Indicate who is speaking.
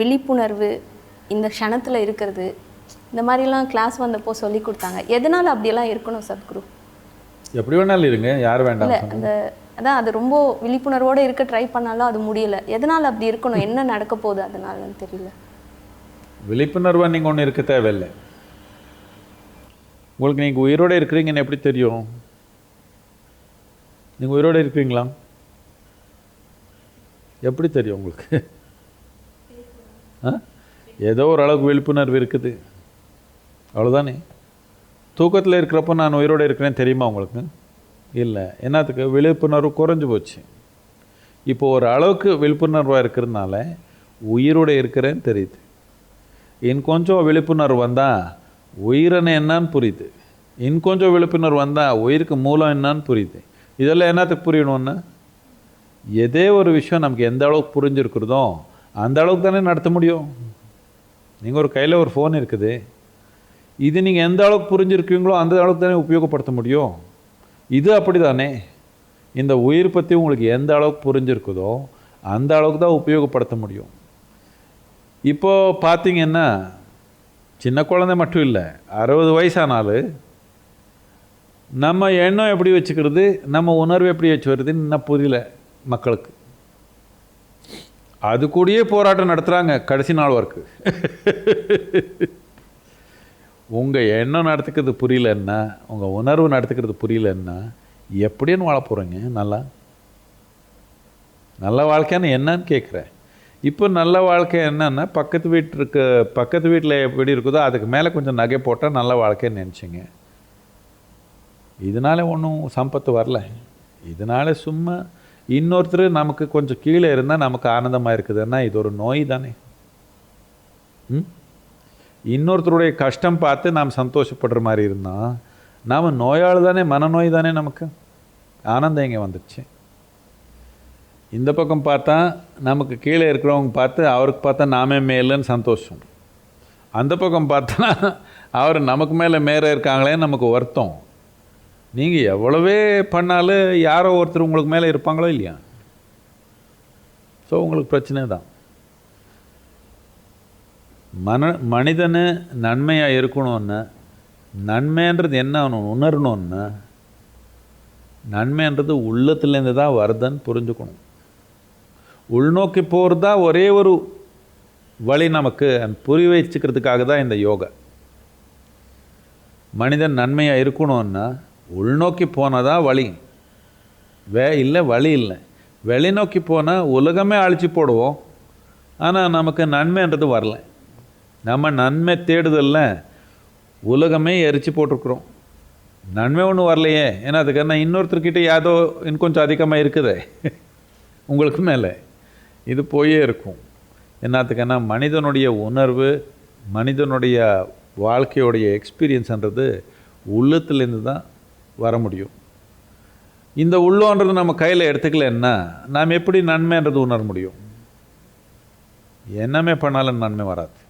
Speaker 1: விழிப்புணர்வு இந்த க்ஷணத்தில் இருக்கிறது இந்த மாதிரிலாம் கிளாஸ் வந்தப்போ சொல்லி கொடுத்தாங்க. எதனால் அப்படியெல்லாம் இருக்கணும் சத்குரு?
Speaker 2: எப்படி வேணாலும் இருங்க யார் வேண்டாம்
Speaker 1: இல்லை அந்த அதான் அது ரொம்ப விழிப்புணர்வோடு இருக்க ட்ரை பண்ணாலும் அது முடியல. எதனால் அப்படி இருக்கணும் என்ன நடக்க போகுது அதனாலன்னு தெரியல.
Speaker 2: விழிப்புணர்வாக நீங்கள் ஒன்றும் இருக்க தேவையில்லை. உங்களுக்கு நீங்கள் உயிரோடு இருக்கிறீங்கன்னு எப்படி தெரியும்? நீங்கள் உயிரோடு இருக்கிறீங்களா? எப்படி தெரியும் உங்களுக்கு? ஏதோ ஒரு அளவுக்கு விழிப்புணர்வு இருக்குது. அவ்வளோதானே தூக்கத்தில் இருக்கிறப்போ நான் உயிரோடு இருக்கிறேன்னு தெரியுமா உங்களுக்கு? இல்லை. என்னத்துக்கு? விழிப்புணர்வு குறைஞ்சி போச்சு. இப்போ ஒரு அளவுக்கு விழிப்புணர்வாக இருக்கிறதுனால உயிரோடு இருக்கிறேன்னு தெரியுது. இன்னும் விழிப்புணர்வு வந்தால் உயிரனை என்னன்னு புரியுது. இன்னும் கொஞ்சம் விழிப்புணர்வு வந்தால் உயிருக்கு மூலம் என்னன்னு புரியுது. இதெல்லாம் என்னத்துக்கு புரியணும்னா எதே ஒரு விஷயம் நமக்கு எந்த அளவுக்கு புரிஞ்சிருக்கிறதோ அந்த அளவுக்கு தானே நடத்த முடியும்? நீங்கள் ஒரு கையில் ஒரு ஃபோன் இருக்குது. இது நீங்கள் எந்த அளவுக்கு புரிஞ்சிருக்கீங்களோ அந்த அளவுக்கு தானே உபயோகப்படுத்த முடியும். இது அப்படி தானே இந்த உயிர் பற்றி உங்களுக்கு எந்த அளவுக்கு புரிஞ்சிருக்குதோ அந்த அளவுக்கு தான் உபயோகப்படுத்த முடியும். இப்போ பார்த்தீங்கன்னா சின்ன குழந்தை மட்டும் இல்லை அறுபது வயசானாலும் நம்ம எண்ணம் எப்படி வச்சுக்கிறது நம்ம உணர்வு எப்படி வச்சு வருதுன்னு இன்னும் புரியல மக்களுக்கு. அது கூடயே போராட்டம் நடத்துகிறாங்க கடைசி நாள் வரைக்கும் உங்கள் எண்ணம் நடத்துக்கிறது புரியலன்னா உங்கள் உணர்வு நடத்துக்கிறது புரியலன்னா எப்படின்னு வாழ போகிறீங்க நல்லா? நல்ல வாழ்க்கைன்னு என்னன்னு கேட்குறேன் இப்போ நல்ல வாழ்க்கை என்னன்னா பக்கத்து வீட்டுக்கு பக்கத்து வீட்டில் எப்படி இருக்குதோ அதுக்கு மேலே கொஞ்சம் நகை போட்டால் நல்ல வாழ்க்கைன்னு நினச்சிங்க. இதனால ஒன்றும் சம்பத்து வரல. இதனால சும்மா இன்னொருத்தர் நமக்கு கொஞ்சம் கீழே இருந்தால் நமக்கு ஆனந்தமாக இருக்குதுன்னா இது ஒரு நோய் தானே. ம்? இன்னொருத்தருடைய கஷ்டம் பார்த்து நாம் சந்தோஷப்படுற மாதிரி இருந்தால் நாம் நோயாளி தானே மனநோய் தானே நமக்கு. ஆனந்தம் இங்கே வந்துடுச்சு இந்த பக்கம் பார்த்தா நமக்கு கீழே இருக்கிறவங்க பார்த்து அவருக்கு பார்த்தா நாமே மேலேன்னு சந்தோஷம். அந்த பக்கம் பார்த்தா அவர் நமக்கு மேலே மேலே இருக்காங்களேன்னு நமக்கு வருத்தம். நீங்கள் எவ்வளவே பண்ணாலும் யாரோ ஒருத்தர் உங்களுக்கு மேலே இருப்பாங்களோ இல்லையா? ஸோ உங்களுக்கு பிரச்சனை தான். மன மனிதனு நன்மையாக இருக்கணும்னு நன்மைன்றது என்ன உணரணும்னா நன்மைன்றது உள்ளத்துலேருந்து தான் வருதுன்னு புரிஞ்சுக்கணும். உள்நோக்கி போகிறது தான் ஒரே ஒரு வழி நமக்கு புரி வச்சுக்கிறதுக்காக தான் இந்த யோகா. மனிதன் நன்மையாக இருக்கணும்னா உள்நோக்கி போனால் தான் வழி? வே இல்லை வழி இல்லை. வெளிநோக்கி போனால் உலகமே அழிச்சு போடுவோம். ஆனால் நமக்கு நன்மைன்றது வரல. நம்ம நன்மை தேடுதல்ல உலகமே எரிச்சு போட்டிருக்குறோம். நன்மை ஒன்றும் வரலையே. ஏன்னா அதுக்கான இன்னொருத்தர்கிட்ட ஏதோ இன்னும் கொஞ்சம் அதிகமாக இருக்குதே. உங்களுக்கு மேலே. இது போயே இருக்கும். என்னத்துக்குன்னா மனிதனுடைய உணர்வு மனிதனுடைய வாழ்க்கையுடைய எக்ஸ்பீரியன்ஸ்ன்றது உள்ளத்துலேருந்து தான் வர முடியும். இந்த உள்ளோன்றது நம்ம கையில் எடுத்துக்கலன்னா நாம் எப்படி நன்மைன்றது உணர முடியும். என்னமே பண்ணாலும் நன்மை வராது.